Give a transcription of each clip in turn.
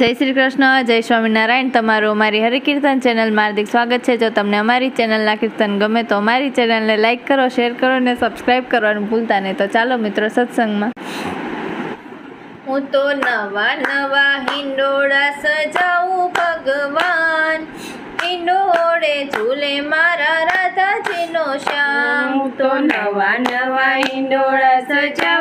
જય શ્રી કૃષ્ણ, જય સ્વામિનારાયણ. તમારું અમારી હરિકીર્તન ચેનલમાં હાર્દિક સ્વાગત છે. જો તમને અમારી ચેનલના કીર્તન ગમે તો અમારી ચેનલને લાઇક કરો, શેર કરો અને સબસ્ક્રાઈબ કરવાનું ભૂલતા નહીં. તો ચાલો મિત્રો સત્સંગમાં. હું તો નવા નવા હિંડોળા સજાવું ભગવાન. હિંડોળે ઝૂલે મારા રાધાજીનો શ્યામ. તો નવા નવા હિંડોળા સજાવું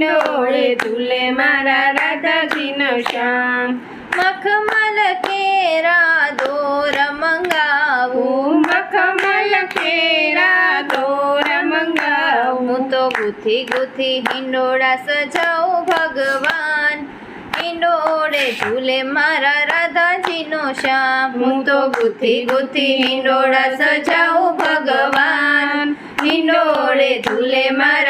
હિંડોળે ઝૂલે મારા રાધાજીનો શ્યામ મખમલ કેરા દોર મંગાવું હું મખમલ કેરા દોર મંગાવું હું તો ગુથી ગુથી હિંડોળા સજાવું ભગવાન હિંડોળે ઝૂલે મારા રાધાજીનો શ્યામ હું તો ગુથી ગુથી હિંડોળા સજાવું ભગવાન હિંડોળે ઝૂલે મારા રાધાજીનો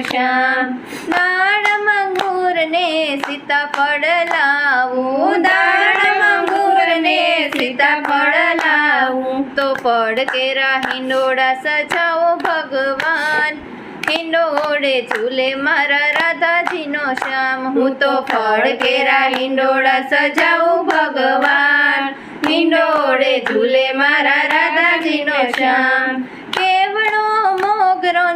શ્યામ. દાળ મંગૂર ને સીતાફળ લાવું. દાળ મંગૂર ને સીતાફળ લાવું. તો પડ કેરા હિંડોળા સજાવો ભગવાન. હિંડોળે ઝૂલે મારા રાધાજીનો શ્યામ. હું તો ફળ કેરા હિંડોળા સજાવું ભગવાન. હિંડોળે ઝૂલે મારા રાધાજીનો શ્યામ.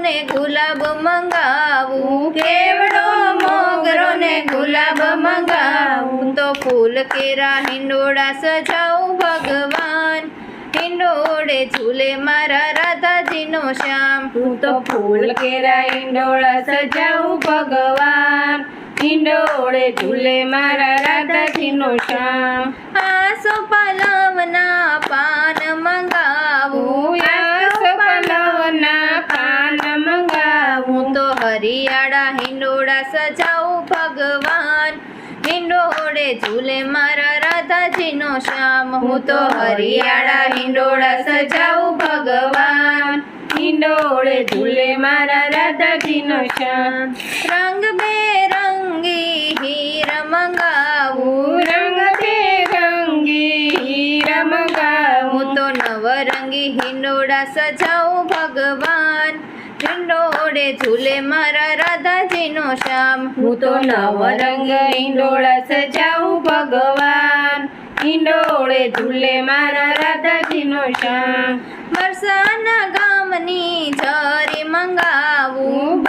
ને ગુલાબ મંગાવું, કેવડો મોગરો ને ગુલાબ મંગાવું? તો ફૂલ કેરા હિંડોળા સજાવું ભગવાન. હિંડોળે ઝૂલે મારા રાધાજીનો શ્યામ. હું તો ફૂલ કેરા હિંડોળા સજાવું ભગવાન. હિંડોળે ઝૂલે મારા રાધાજીનો શ્યામ. આસો પલવના પાન મંગાવું. તો હરિયાળા હિંડોળા સજાવું ભગવાન હિંડોળે ઝૂલે મારા રાધાજીનો શ્યામ હું તો હરિયાળા હિંડોળા સજાવું ભગવાન હિંડોળે ઝૂલે મારા રાધાજીનો શ્યામ રંગ બેરંગી હીર મંગાવું હું રંગ બેરંગી હીરા મંગાવું હું તો નવરંગી હિંડોળા સજાવું ભગવાન હિંડોળે ઝૂલે મારા રાધાજીનો શ્યામ. હું તો નવરંગ હિંડોળા સજાવું ભગવાન. હિંડોળે ઝૂલે મારા રાધાજીનો શ્યામ. બરસાના ગામની જરી મંગાવું. હું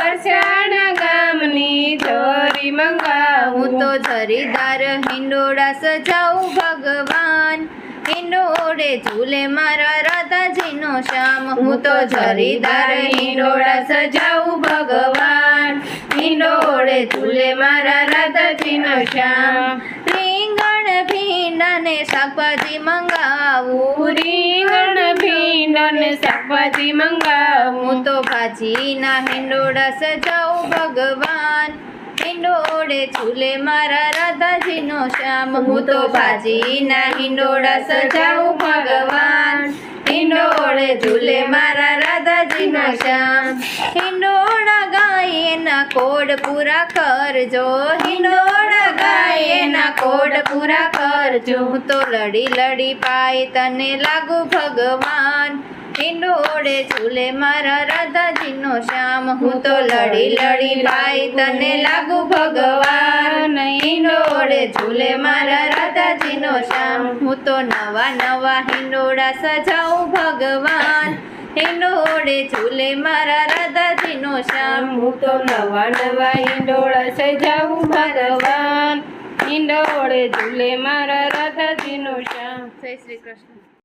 ગામની જરી મંગાવું. તો જરીદાર હિંડોળા સજાવું ભગવાન. હિંડોળે ઝૂલે મારા રાધાજીનો શ્યામ હું તો જરીદાર હિંડોળા સજાવું ભગવાન. હિંડોળે ઝૂલે મારા રાધાજીનો શ્યામ. રીંગણ ભીંડા ને શાકભાજી મંગાવું. રીંગણ ભીંડ અને શાકભાજી મંગાવું. હું તો ભાજીના હિંડોળા સજાવું ભગવાન. હિંડોળે ઝૂલે મારા રાધાજીનો શ્યામ. હું તો ભાજીના હિંડોળા સજાવું ભગવાન. હિંડોળે ઝૂલે મારા રાધાજીનો શ્યામ? હિંડોળા ગાય એના કોડ પૂરા કરજો. હિંડોળા ગાય એના કોડ પૂરા કરજો. હું તો લડી લડી પાય તને લાગુ ભગવાન. હિંડોળે ઝૂલે મારા રાધાજીનો શ્યામ. હું તો લડી લડી ભાઈ, તને લાગુ ભગવાન. હિંડોળે ઝૂલે મારા રાધાજીનો શ્યામ. હું તો નવા નવા હિંડોળા સજાઉં ભગવાન. હિંડોળે ઝૂલે મારા રાધાજીનો શ્યામ. હું તો નવા નવા હિંડોળા સજાઉં ભગવાન. હિંડોળે ઝૂલે મારા રાધાજીનો શ્યામ. જય શ્રી કૃષ્ણ.